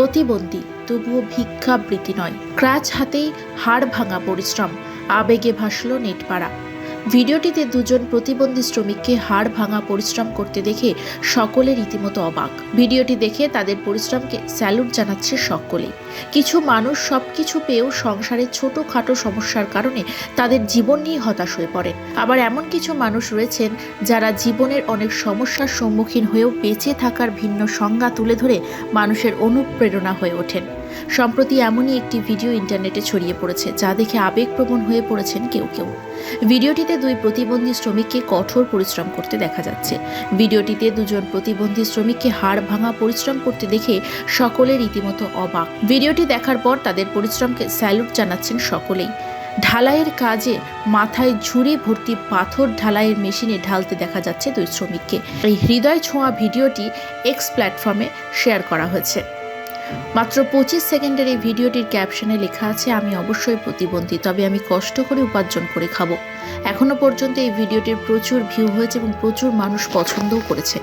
প্রতিবন্ধী তবুও ভিক্ষাবৃত্তি নয়। ক্রাচ হাতেই হাড় ভাঙা পরিশ্রম। আবেগে ভাসল নেটপাড়া। ভিডিওটিতে দুজন প্রতিবন্ধী শ্রমিককে হাড় ভাঙা পরিশ্রম করতে দেখে সকলে রীতিমতো অবাক। ভিডিওটি দেখে তাদের পরিশ্রমকে স্যালুট জানাচ্ছে সকলেই কিছু মানুষ সব কিছু পেয়েও সংসারে ছোটোখাটো সমস্যার কারণে তাদের জীবন নিয়ে হতাশ হয়ে পড়েন। আবার এমন কিছু মানুষ রয়েছেন যারা জীবনের অনেক সমস্যার সম্মুখীন হয়েও বেঁচে থাকার ভিন্ন সংজ্ঞা তুলে ধরে মানুষের অনুপ্রেরণা হয়ে ওঠেন। সম্প্রতি এমনই একটি ভিডিও ইন্টারনেটে ছড়িয়ে পড়েছে, যা দেখে আবেগপ্রবণ হয়ে পড়েছেন কেউ কেউ। ভিডিওটিতে দুই প্রতিবন্ধী শ্রমিককে কঠোর পরিশ্রম করতে দেখা যাচ্ছে। ভিডিওটিতে দুজন প্রতিবন্ধী শ্রমিককে হাড় ভাঙা পরিশ্রম করতে দেখে সকলে রীতিমতো অবাক। ভিডিওটি দেখার পর তাদের পরিশ্রমকে স্যালুট জানাচ্ছেন সকলেই। ঢালাইয়ের কাজে মাথায় ঝুড়ি ভর্তি পাথর ঢালাইয়ের মেশিনে ঢালতে দেখা যাচ্ছে দুই শ্রমিককে। এই হৃদয় ছোঁয়া ভিডিওটি এক্স প্ল্যাটফর্মে শেয়ার করা হয়েছে। মাত্র পঁচিশ সেকেন্ডের এই ভিডিওটির ক্যাপশনে লেখা আছে, আমি অবশ্যই প্রতিবন্ধী, তবে আমি কষ্ট করে উপার্জন করে খাব। এখনও পর্যন্ত এই ভিডিওটির প্রচুর ভিউ হয়েছে এবং প্রচুর মানুষ পছন্দও করেছে।